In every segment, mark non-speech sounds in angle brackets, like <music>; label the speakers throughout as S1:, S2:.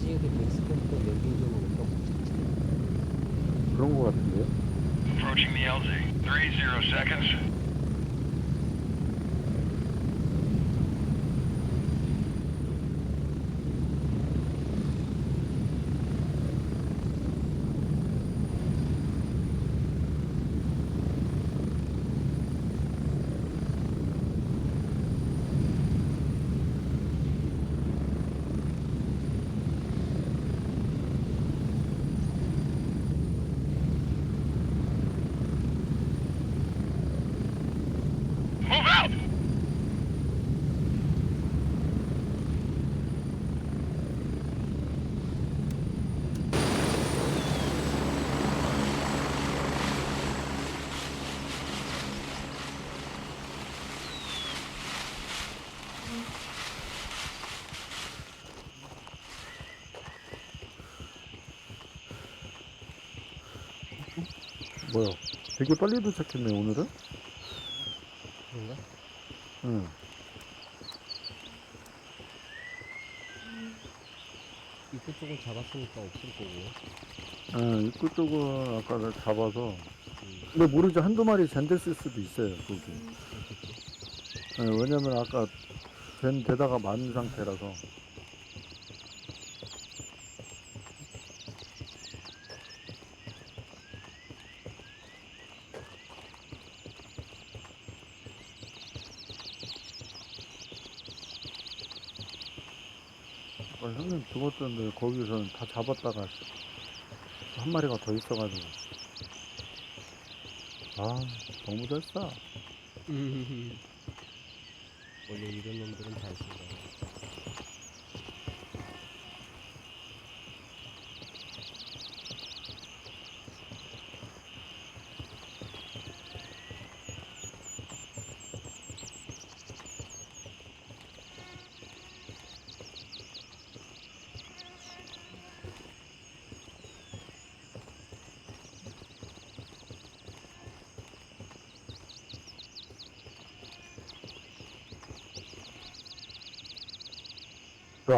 S1: 지역에 베이스 캠프 랜딩존을 우리가 못 찾지.
S2: 그런 거 같은데요?
S3: Approaching the LZ. Three zero seconds. Move out!
S2: 뭐야? 되게 빨리 도착했네, 오늘은?
S1: 그런가?
S2: 응.
S1: 입구 쪽을 잡았으니까 없을 거고.
S2: 응, 입구 쪽은 아까 나 잡아서.
S1: 음,
S2: 근데 모르죠. 한두 마리 젠됐을 수도 있어요, 거기. 네, 왜냐면 아까 젠 되다가 만 상태라서. 아, 형님 죽었던데 거기서는 다 잡았다가 한 마리가 더 있어가지고 아 너무 잘 쏴.
S1: 음. 원래 이런 놈들은 잘 쓴다.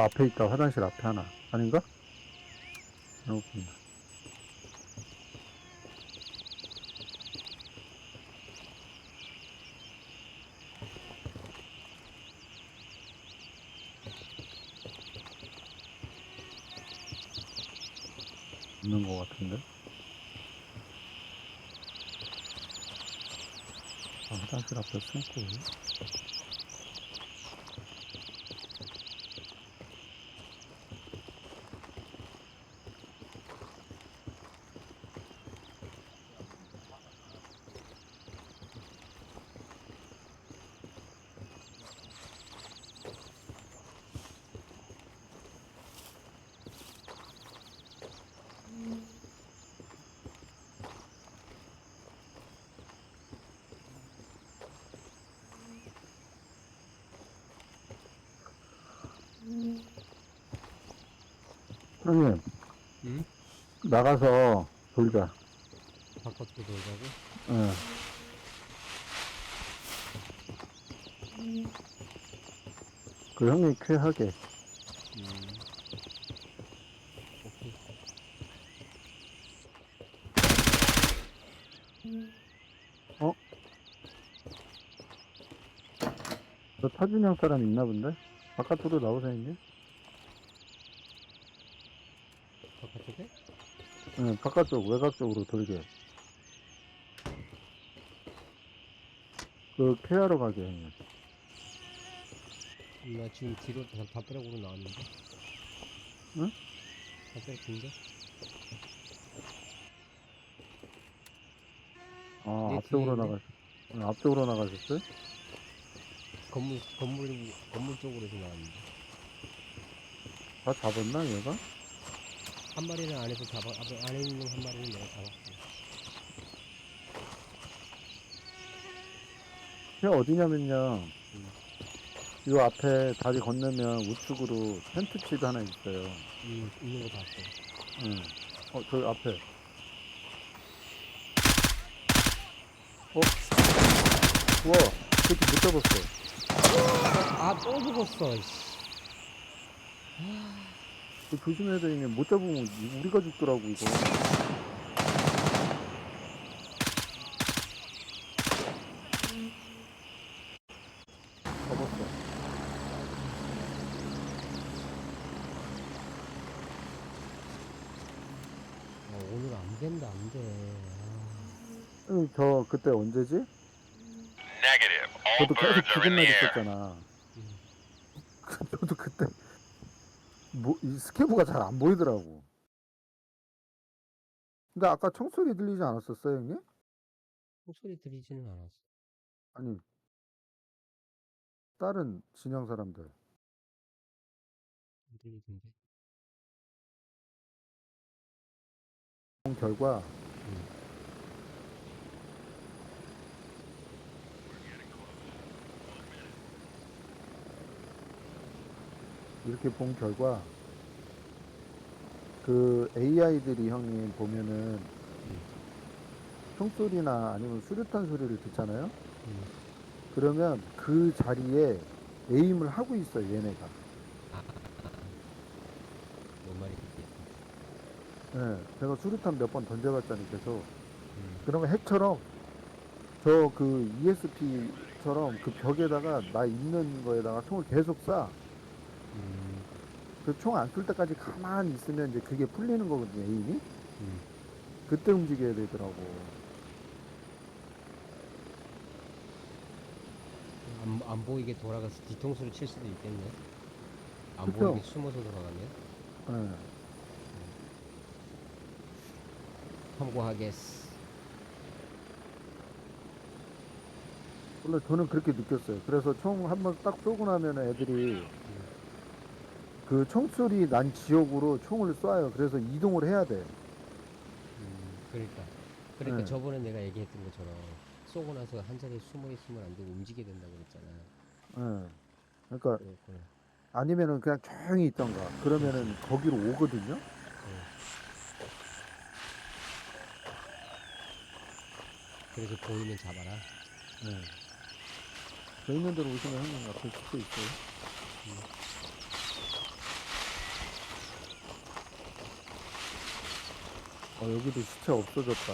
S2: 그 앞에 있다. 화장실 앞에 하나. 아닌가? 여기 있는 것 같은데? 아, 화장실 앞에 숨고 형님
S1: 응?
S2: 나가서 돌자
S1: 바깥으로 돌자고?
S2: 예. 그 형님 쾌하게
S1: 음. 오케이.
S2: 저 타준형 사람 있나 본데? 바깥으로 나오세요 형님
S1: 바깥쪽에?
S2: 예, 바깥쪽 외곽 쪽으로 돌게 그 쾌하러 가게 형님
S1: 음, 나 지금 뒤로 다- 담벼락으로 나왔는데.
S2: 응?
S1: 담벼락 긴데? 아내
S2: 앞쪽으로
S1: 뒤에
S2: 나가 응, 앞쪽으로 나가셨어요?
S1: 건물, 건물, 건물 쪽으로서 나왔는데.
S2: 다 잡았나 얘가?
S1: 한 마리는 안에서 잡아, 앞에- 안에 있는 한 마리는 내가 잡았고.
S2: 쾌 어디냐면요 이 앞에 다리 건너면 우측으로 텐트치도 하나 있어요
S1: 음, 있는 거 봤어.
S2: 응. 어, 저 앞에. 어? 우와, 새끼 못 잡았어.
S1: 아, 또 죽었어, 씨.
S2: 그 조심해야 게못 잡으면 이- 우리가 죽더라고 이거. 접었어.
S1: 아, 오늘 안 된다, 안 돼. 아,
S2: 응, 저 그때 언제지? 저도 계속
S3: air.
S2: 있었잖아.
S1: 음.
S2: 저도 그때 뭐, 이 스케브가 잘 안 보이더라고. 근데 아까 총소리 들리지 않았었어요, 형님?
S1: 목소리 들리지는 않았어.
S2: 아니, 다른 진영 사람들.
S1: 안 들리던데.
S2: 본 결과 이렇게 본 결과 그 AI들이 형님 보면은 총소리나 아니면 수류탄 소리를 듣잖아요.
S1: 음.
S2: 그러면 그 자리에 에임을 하고 있어요, 얘네가.
S1: 뭔 말인지.
S2: 예, 제가 수류탄 몇 번 던져봤잖아요, 계속.
S1: 음.
S2: 그러면 핵처럼 저 그 ESP처럼 그 벽에다가 나 있는 거에다가 총을 계속 쏴.
S1: 음.
S2: 그총 안 쏠 때까지 가만히 있으면 이제 그게 풀리는 거거든요, 에임이.
S1: 음.
S2: 그때 움직여야 되더라고.
S1: 안, 안 보이게 돌아가서 뒤통수를 칠 수도 있겠네. 안
S2: 그쵸?
S1: 보이게 숨어서 돌아가네.
S2: 예.
S1: 참고하겠어.
S2: 원래 저는 그렇게 느꼈어요. 그래서 총 한 번 딱 쏘고 나면 애들이 그 총소리 난 지역으로 총을 쏴요. 그래서 이동을 해야 돼.
S1: 음, 그러니까. 그러니까
S2: 네.
S1: 저번에 내가 얘기했던 것처럼 쏘고 나서 한 자리에 숨어 있으면 안 되고 움직여야 된다고 그랬잖아.
S2: 예. 그러니까
S1: 그렇구나.
S2: 아니면은 그냥 조용히 있던가. 그러면은 거기로 오거든요.
S1: 그래서 보이면 잡아라.
S2: 네. 저 있는 대로 오시면 형님 앞에 찍고 있어요. 어, 여기도 시체 없어졌다.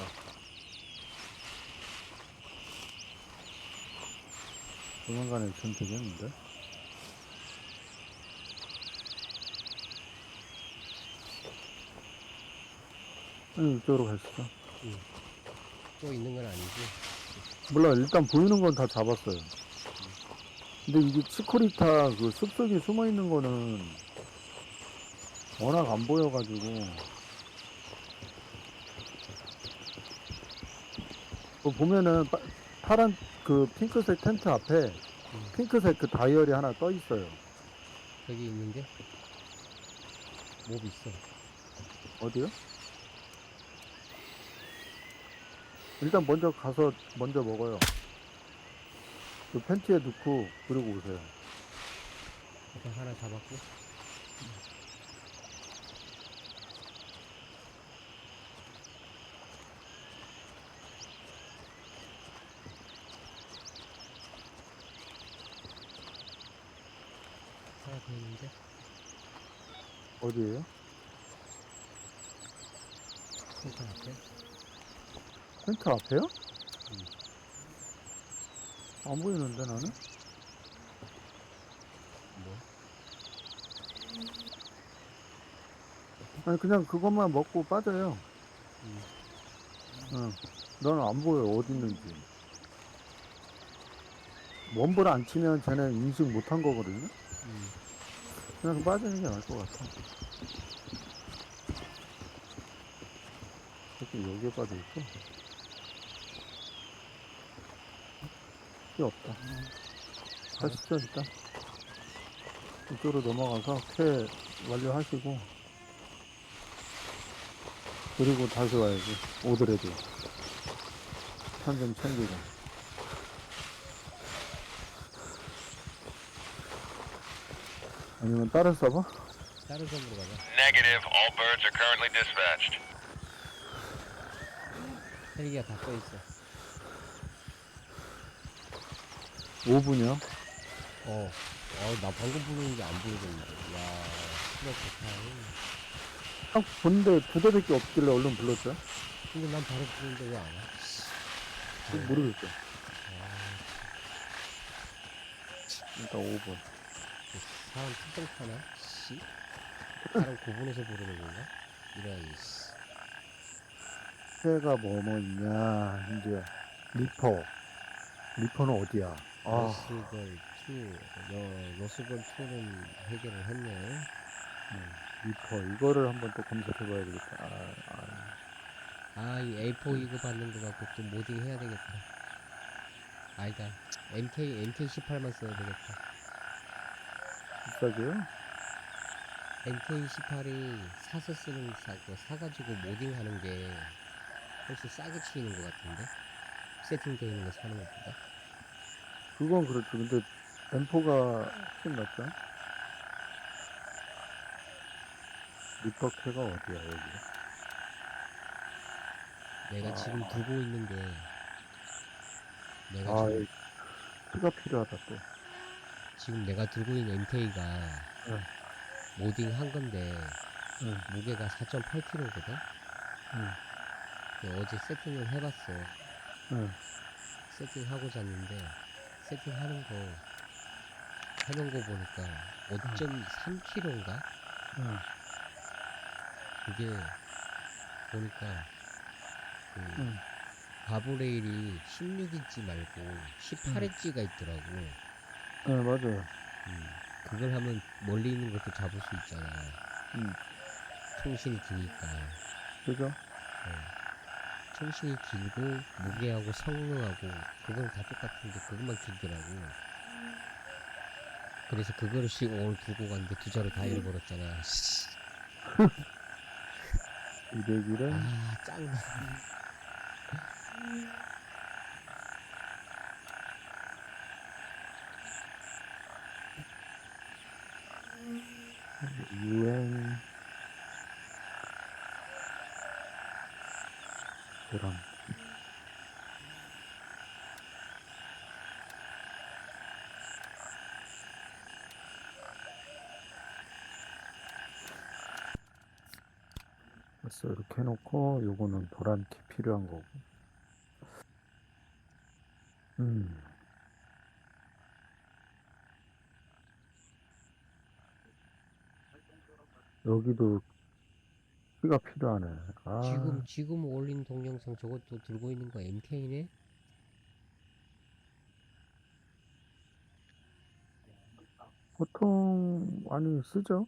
S2: 조만간에 전 되겠는데? 응, 이쪽으로 가시죠.
S1: 또 있는 건 아니지.
S2: 몰라 일단 보이는 건 다 잡았어요 근데 이게 치코리타 그 숲속에 숨어 있는 거는 워낙 안 보여가지고 그 보면은 파, 파란 그 핑크색 텐트 앞에 핑크색 그 다이얼이 하나 떠 있어요
S1: 여기 있는데? 몹 있어.
S2: 어디요? 일단 먼저 가서 먼저 먹어요 그 팬티에 넣고 그리고 오세요
S1: 일단 하나 잡았고. 하나 더 있는데?
S2: 어디에요?
S1: 센터 앞에?
S2: 텐트 앞에요? 안 보이는데 나는?
S1: 뭐?
S2: 아니 그냥 그것만 먹고 빠져요.
S1: 음.
S2: 응. 너는 안 보여 어디 있는지. 원볼 안 치면 쟤네 인식 못한 거거든요.
S1: 음.
S2: 그냥 빠지는 게 나을 것 같아. 이렇게 여기에 빠져 있고. 필요 없다. 가시죠 일단. 이쪽으로 넘어가서 캐 완료하시고. 그리고 다시 와야지. 오더라도. 천좀 챙기고. 아니면 다른 서버?
S1: 다른 섬으로 가자.
S3: Negative. All birds are currently dispatched.
S1: 헬기가 다 떠있어.
S2: 5분이요?
S1: 어. 어, 나 방금 부르는 게안 보이겠는데. 야. 플러스 타임.
S2: 딱 본데 두 대밖에 없길래 얼른 불렀죠.
S1: 근데 난 바로 부르는데 왜 안 와?
S2: 그 모르겠죠.
S1: 아,
S2: 일단 5분.
S1: 그 사람 특정 타나? 씨? 사람 구분해서 부르는 건가? 이런, 씨.
S2: 새가 뭐뭐 있냐. 이제 리퍼. 리퍼는 어디야? 아,
S1: 로스벌 2, 너, 로스벌 2는 해결을 했네.
S2: 음, 리퍼. 이거를 한번 또 검색해봐야 되겠다. 아, 아.
S1: 아, 이 A4 이거 받는 거 갖고 또 모딩 해야 되겠다. 아니다. MK, MK18만 써야 되겠다.
S2: 비싸게요?
S1: MK18이 사서 쓰는 사고 사가지고 모딩하는 게 훨씬 싸게 치이는 것 같은데? 세팅되어 있는 거 사는 것보다.
S2: 그건 그렇죠. 근데 M4가 훨씬 낫죠? 리퍼캐가 어디야, 여기?
S1: 내가
S2: 아.
S1: 지금 두고 있는 게 내가
S2: 아,
S1: 지금,
S2: 이 키가 필요하다, 또.
S1: 지금 내가 들고 있는 MK가
S2: 응.
S1: 모딩 한 건데
S2: 응,
S1: 무게가 4.8kg거든?
S2: 응,
S1: 어제 세팅을 해봤어.
S2: 응.
S1: 세팅하고 잤는데 세팅하는 거 해놓은 거 보니까 5.3kg인가?
S2: 응,
S1: 그게 보니까 그
S2: 응.
S1: 바브레일이 16인치 말고 18인치가 있더라고.
S2: 네, 맞아요.
S1: 음, 그걸 하면 멀리 있는 것도 잡을 수 있잖아.
S2: 응,
S1: 통신이 기니까.
S2: 그죠?
S1: 통신이 길고 무게하고 성능하고 그건 다 똑같은데 그것만 길더라고. 그래서 그거를 씌고 오늘 두고 갔는데 두 자루 다 잃어버렸잖아. <laughs> 씨.
S2: 200일은
S1: 아 짱나.
S2: 유행 그런 그래서 이렇게 해놓고 요거는 도란티 필요한 거고. 음. 여기도 키가 필요하네. 아.
S1: 지금 지금 올린 동영상 저것도 들고 있는 거 MK네?
S2: 보통 많이 쓰죠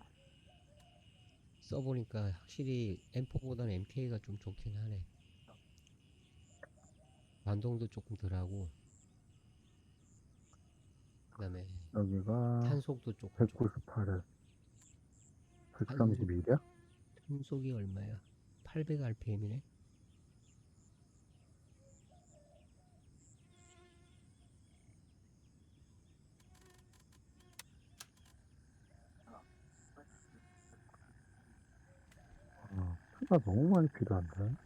S1: 써보니까 확실히 M4보다는 MK가 좀 좋긴 하네. 반동도 조금 덜하고 그다음에
S2: 여기가
S1: 탄속도 조금 좋고
S2: 198에 131이야?
S1: 탄속이 얼마야? 800rpm이네.
S2: 어, 키가 너무 많이 필요한데?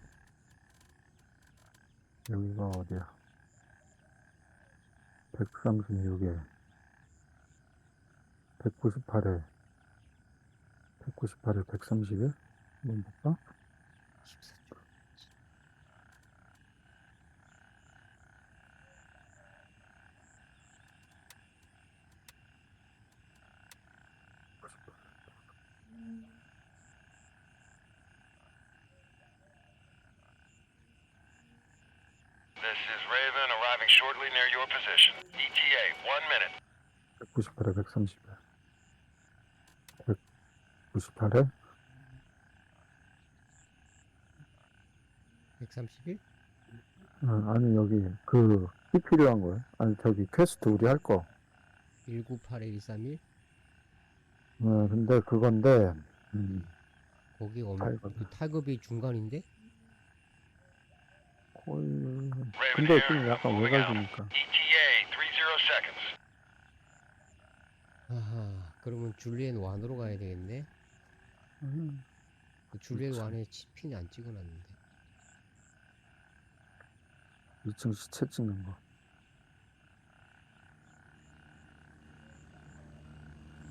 S2: 여기가 어디야? 136에. 198에. 198에 130에 한번 볼까?
S3: This is Raven arriving shortly near your position. ETA, one minute.
S2: 198에 130에 198에
S1: 131?
S2: 어, 아니 여기 그키 필요한 거예요 아니 저기 퀘스트 우리 할거
S1: 198에 131?
S2: 어, 근데 그건데 음,
S1: 거기 엄,
S2: 타이거.
S1: 그 타급이 중간인데?
S2: 거의
S3: Raven
S2: 근데. 좀 약간. 외곽이니까
S3: ETA, 30 seconds.
S1: 아하, 그러면 줄리엔 완으로 가야 되겠네?
S2: 음,
S1: 그 줄리엔
S2: 그치.
S1: 완에 치- 핀안 찍어놨는데.
S2: 2층 시체 찍는 거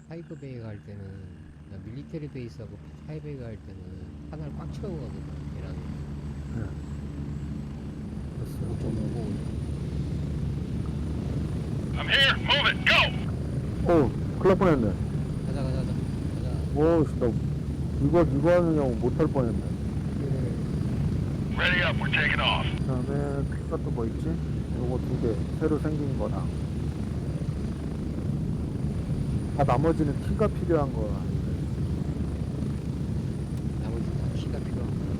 S1: 하이브베이 갈 때는 나 밀리터리 베이스하고 하이베이 갈 때는 하나를 꽉 채우거든. 얘랑
S2: 됐어요.
S1: 5.5고
S3: I'm here. Move it. Go.
S2: 오, 큰일 날 뻔했네.
S1: 가자 가자 가자. 가자.
S2: 오, 씨, 나 이거, 이거 하느냐고 못할 뻔했네.
S3: Ready up. We're taking off.
S2: 그 다음에 피가 또 뭐 있지? 요거 두 개, 새로 생긴 거랑. 아, 나머지는 키가 필요한 거야.
S1: 나머지 다 키가 필요한 거야.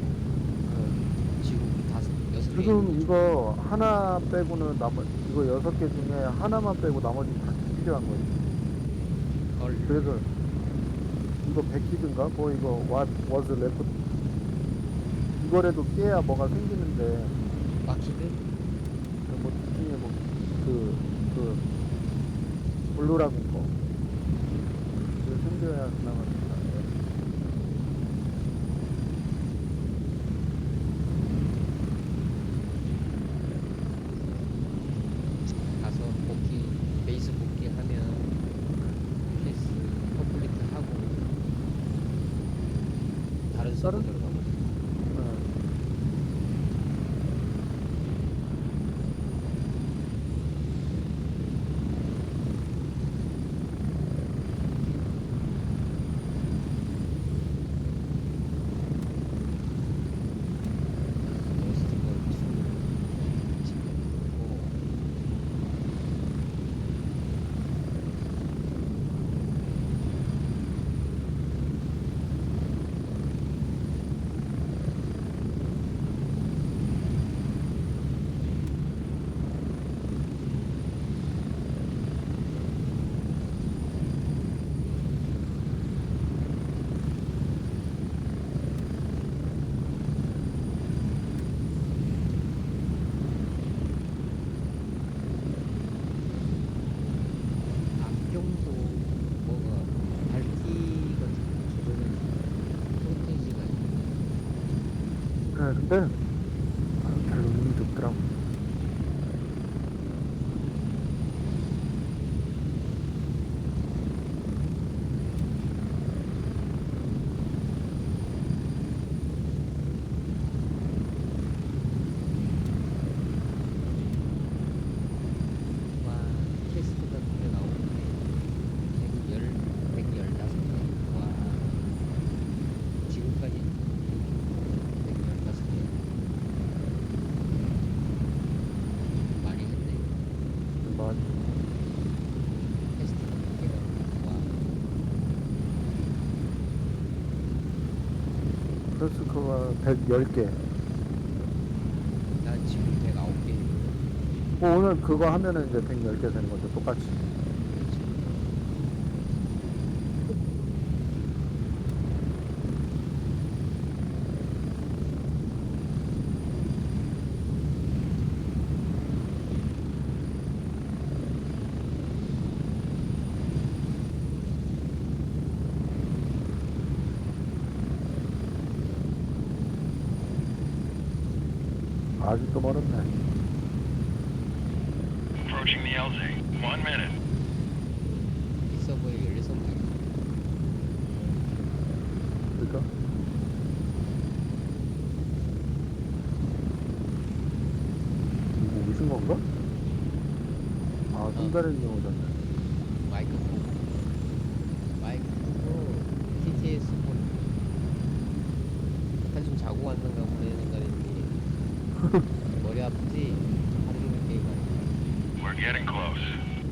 S1: 지금 다섯 여섯 개.
S2: 지금 이거 하나 빼고는 나머 이거 여섯 개 중에 하나만 빼고 나머지 다 필요한 거지.
S1: 걸.
S2: 그래서 이거 백키든가 뭐 이거 what was left 이거라도 깨야 뭐가 생기는데
S1: 바퀴들?
S2: 뭐 중에 뭐그그 그 블루라는 거 그게 생겨야 나갑니다.
S1: 가서 복귀 베이스 복귀 하면 패스 컴플리트 하고 다른 서버
S2: 다른-
S1: 들어가면 로스트걸 투 지금 안경도 뭐가 밝기 같은 거 조절해서 프로테이지가 있는
S2: 네, 아, 별로 의미도 없더라고.
S1: 와 테스트 같은 게 나오는데 110, 115개 와 지금까지 115개 많이 했네
S2: 뭐
S1: 테스트 같은 게 와.
S2: 플스커가 110개.
S1: 난 지금 109개
S2: 뭐 오늘 그거 하면은 이제 110개 되는 거죠. 똑같이. 아직도 멀었네.
S3: Approaching the LZ. One minute.
S1: 이 서버에 16개
S2: 그러니까 이거 오신 건가? 아, 손다리님 오셨네.
S1: 마이크 끄고 마이크 끄고 TTS 폰 한숨 자고 왔는가 보네 생각했더니 머리 아프지? 하루 종일 게임하고
S3: We're getting close.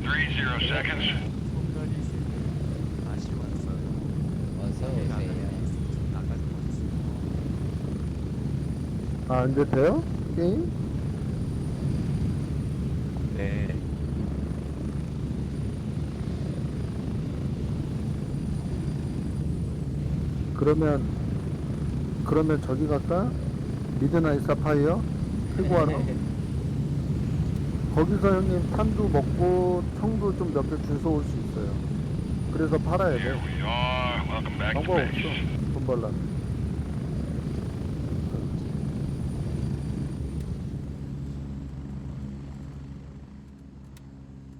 S3: Three zero seconds.
S1: 어서 오세요
S2: 아, 이제 돼요? 게임?
S4: 네.
S2: 그러면, 그러면 저기 갈까? 미드나잇 사파이어? <laughs> 태구하러? 거기서 형님 탄도 먹고 청도 좀 몇 개 주워 올 수 있어요. 그래서 팔아야
S3: Here
S2: 돼.
S3: we are. Welcome back to
S2: 방법 없어.
S3: base.
S2: 돈 벌려면.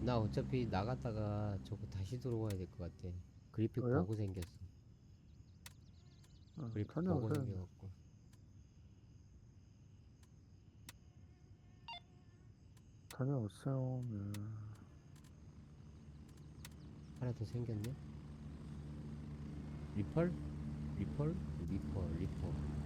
S1: 나 어차피 나갔다가 저거 다시 들어와야 될 것 같아 그래픽
S2: 왜요?
S1: 버그 생겼어
S2: 어,
S1: 그리고 버거
S2: 다녀오세요.
S1: 생겨갖고
S2: 다녀오세요. 네.
S1: 하나 더 생겼네 리펄? 리펄? 리퍼 리퍼